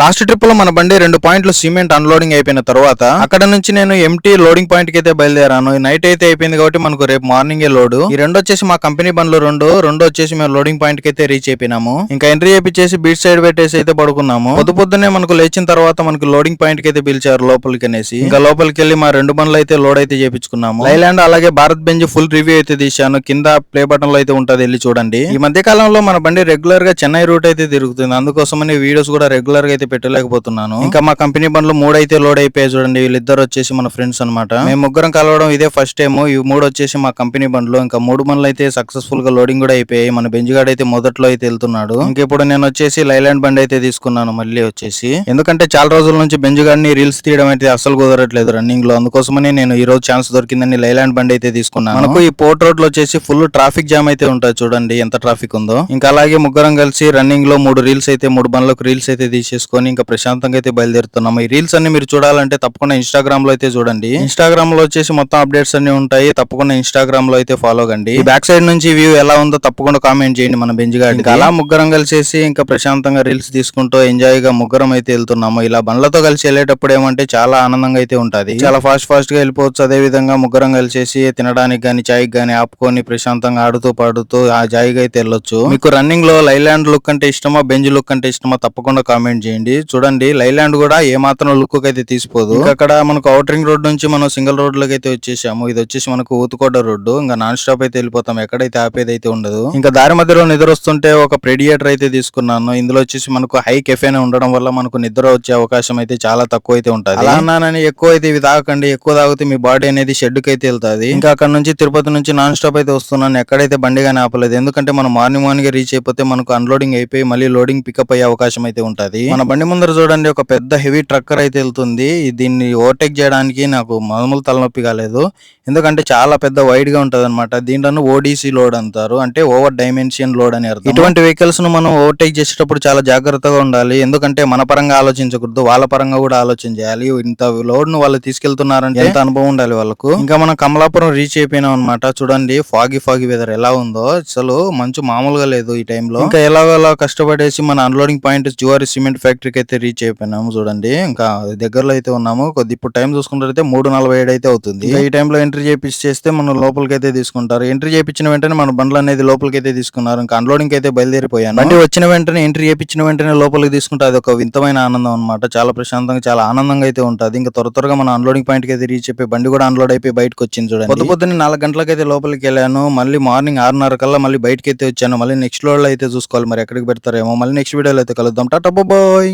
Last ట్రిప్లో మన బండి రెండు పాయింట్లు సిమెంట్ అన్లోడింగ్ అయిపోయిన తర్వాత అక్కడ నుంచి నేను ఎంటీ లోడింగ్ పాయింట్కి అయితే బయలుదేరాను. నైట్ అయితే అయిపోయింది కాబట్టి మనకు రేపు మార్నింగ్ లోడ్. ఈ రెండు వచ్చేసి మా కంపెనీ బండ్లు రెండు రెండు వచ్చేసి మేము లోడింగ్ పాయింట్కి అయితే రీచ్ అయిపోయినాము. ఇంకా ఎంట్రీ చేపించేసి బీచ్ సైడ్ పెట్టేసి అయితే పడుకున్నాము. పొద్దు పొద్దునే మనకు లేచిన తర్వాత మనకు లోడింగ్ పాయింట్కి అయితే పిలిచారు లోపలికి అనేసి. ఇంకా లోపలికి వెళ్ళి మా రెండు బండ్లు అయితే లోడ్ అయితే చేపించుకున్నాము లైలాండ్ అలాగే భారత్ బెంజ్ ఫుల్ రివ్యూ అయితే తీశాను. కింద ప్లే బటన్లో అయితే ఉంటది వెళ్ళి చూడండి. ఈ మధ్య కాలంలో మన బండి రెగ్యులర్గా చెన్నై రూట్ అయితే తిరుగుతుంది. అందుకోసమని వీడియోస్ కూడా రెగ్యులర్గా అయితే పెట్టలేకపోతున్నాను. ఇంకా మా కంపెనీ బండ్లు మూడు అయితే లోడ్ అయిపోయాయి చూడండి వీళ్ళిద్దరు వచ్చేసి మన ఫ్రెండ్స్ అన్నమాట. మేము ముగ్గురం కలవడం ఇదే ఫస్ట్ టైం ఈ మూడు వచ్చేసి మా కంపెనీ బండ్లు. ఇంకా మూడు బండ్లు అయితే సక్సెస్ఫుల్గా లోడింగ్ కూడా అయిపోయాయి. మన బెంజ్గాడ్ అయితే మొదట్లో అయితే వెళ్తున్నాడు. ఇంకా ఇప్పుడు నేను వచ్చేసి లైలాండ్ బండి అయితే తీసుకున్నాను మళ్ళీ వచ్చేసి. ఎందుకంటే చాలా రోజుల నుంచి బెంజ్ని రీల్స్ తీయడం అయితే అసలు కుదరట్లేదు రన్నింగ్లో. అందుకోసమని నేను ఈ రోజు ఛాన్స్ దొరికిందని లైలాండ్ బండి అయితే తీసుకున్నాను. మనకు ఈ పోర్ట్ రోడ్లో వచ్చేసి ఫుల్ ట్రాఫిక్ జామ్ అయితే ఉంటుంది చూడండి ఎంత ట్రాఫిక్ ఉందో. ఇంకా అలాగే ముగ్గురం కలిసి రన్నింగ్లో మూడు రీల్స్ అయితే మూడు బండ్లకు రీల్స్ అయితే చేసుకొని ఇంకా ప్రశాంతంగా అయితే బయలుదేరుతున్నాము. ఈ రీల్స్ అన్ని మీరు చూడాలంటే తప్పకుండా ఇన్స్టాగ్రామ్లో అయితే చూడండి. ఇన్స్టాగ్రామ్లో వచ్చేసి మొత్తం అప్డేట్స్ అన్ని ఉంటాయి. తప్పకుండా ఇన్స్టాగ్రామ్లో అయితే ఫాలో కండి. బ్యాక్ సైడ్ నుంచి వ్యూ ఎలా ఉందో తప్పకుండా కామెంట్ చేయండి మన బెంజ్ గాడి అలా ముగ్గురం కలిసేసి ఇంకా ప్రశాంతంగా రీల్స్ తీసుకుంటూ ఎంజాయ్గా ముగ్గురం అయితే వెళ్తున్నాము. ఇలా బండ్లతో కలిసి వెళ్ళేటప్పుడు ఏమంటే చాలా ఆనందంగా అయితే ఉంటది. చాలా ఫాస్ట్ ఫాస్ట్గా వెళ్ళిపోవచ్చు. అదే విధంగా ముగ్గురం కలిసేసి తినడానికి గానీ చాయ్ గానీ ఆపుకొని ప్రశాంతంగా ఆడుతూ పాడుతూ ఆ జాయిగా అయితే వెళ్ళొచ్చు. మీకు రన్నింగ్లో లైలాండ్ లుక్ అంటే ఇష్టమా బెంజ్ లుక్ అంటే ఇష్టమా తప్పకుండా కామెంట్ చేయండి. చూడండి లైలాండ్ కూడా ఏ మాత్రం లుక్ అయితే తీసిపోదు. అక్కడ మనకు అవుటరింగ్ రోడ్ నుంచి మనం సింగిల్ రోడ్లోకి అయితే వచ్చేసాము. ఇది వచ్చేసి మనకు ఊతుకోట రోడ్డు ఇంకా నాన్ స్టాప్ అయితే వెళ్ళిపోతాం. ఎక్కడైతే ఆపేది అయితే ఉండదు. ఇంకా దారి మధ్యలో నిద్ర వస్తుంటే ఒక ప్రెడియేటర్ అయితే తీసుకున్నాను. ఇందులో వచ్చేసి మనకు హై కెఫేనే ఉండడం వల్ల మనకు నిద్ర వచ్చే అవకాశం అయితే చాలా తక్కువ అయితే ఉంటుంది. అలా అన్నానని ఎక్కువ అయితే ఇవి తాగకండి. ఎక్కువ తాగితే మీ బాడీ అనేది షెడ్కి అయితే వెళ్తాది. ఇంకా అక్కడ నుంచి తిరుపతి నుంచి నాన్ స్టాప్ అయితే వస్తున్నాను. ఎక్కడైతే బండి కానీ ఆపలేదు. ఎందుకంటే మనం మార్నింగ్ మార్నింగ్ రీచ్ అయిపోతే మనకు అన్లోడింగ్ అయిపోయి మళ్ళీ లోడింగ్ పికప్ అయ్యే అవకాశం అయితే ఉంటది. మన బండి ముందర చూడండి ఒక పెద్ద హెవీ ట్రక్కర్ అయితే వెళ్తుంది. దీన్ని ఓవర్టేక్ చేయడానికి నాకు మామూలు తలనొప్పి కాలేదు. ఎందుకంటే చాలా పెద్ద వైడ్గా ఉంటది అనమాట దీంట్లో ఓడీసీ లోడ్ అంటారు. అంటే ఓవర్ డైమెన్షన్ లోడ్ అని అర్థం. ఇటువంటి వెహికల్స్ను మనం ఓవర్టేక్ చేసేటప్పుడు చాలా జాగ్రత్తగా ఉండాలి. ఎందుకంటే మన పరంగా ఆలోచించకూడదు వాళ్ళ పరంగా కూడా ఆలోచన చేయాలి. ఇంత లోడ్ను వాళ్ళు తీసుకెళ్తున్నారంటే ఎంత అనుభవం ఉండాలి వాళ్ళకు. ఇంకా మనం కమలాపురం రీచ్ అయిపోయినాం అనమాట చూడండి ఫాగి ఫాగి వెదర్ ఎలా ఉందో. అసలు మంచు మామూలుగా లేదు ఈ టైంలో ఇంకా ఎలాగోలా కష్టపడేసి మన అన్లోడింగ్ పాయింట్ జువారి సిమెంట్ ఫ్యాక్టరీకి అయితే రీచ్ అయిపోయినాము చూడండి. ఇంకా దగ్గరలో అయితే ఉన్నాము. కొద్ది ఇప్పుడు టైం చూసుకుంటే మూడు నలభై ఏడు అయితే అవుతుంది. ఈ టైంలో ఎంట్రీ చేపించి చేస్తే మనం లోపలికి అయితే తీసుకుంటారు. ఎంట్రీ చేపించిన వెంటనే మన బండ్లు అనేది లోపలికి అయితే తీసుకున్నారు. ఇంకా అన్లోడింగ్ అయితే బయలుదేరిపోయాను. బండి వచ్చిన వెంటనే ఎంట్రీ చేపించిన వెంటనే లోపలికి తీసుకుంటే అది ఒక వింతమైన ఆనందం అన్నమాట. చాలా ప్రశాంతంగా చాలా ఆనందంగా అయితే ఉంటుంది. ఇంకా త్వర త్వరగా మన అన్లోడింగ్ పాయింట్కి అయితే రీచ్ అయిపోయి బండి కూడా అన్లోడ్ అయిపోయి బయటకు వచ్చింది చూడండి. పొద్దు పొద్దున్న నాలుగు గంటలకు అయితే లోపలికి వెళ్ళాను. మళ్ళీ మార్నింగ్ ఆరున్నర కల్లా మళ్ళీ బయటకి అయితే వచ్చాను. మళ్ళీ నెక్స్ట్ లోడ్ అయితే చూసుకోవాలి. మరి ఎక్కడికి పెడతారేమో. మళ్ళీ నెక్స్ట్ వీడియోలో అయితే కలుద్దాం. Tata bye.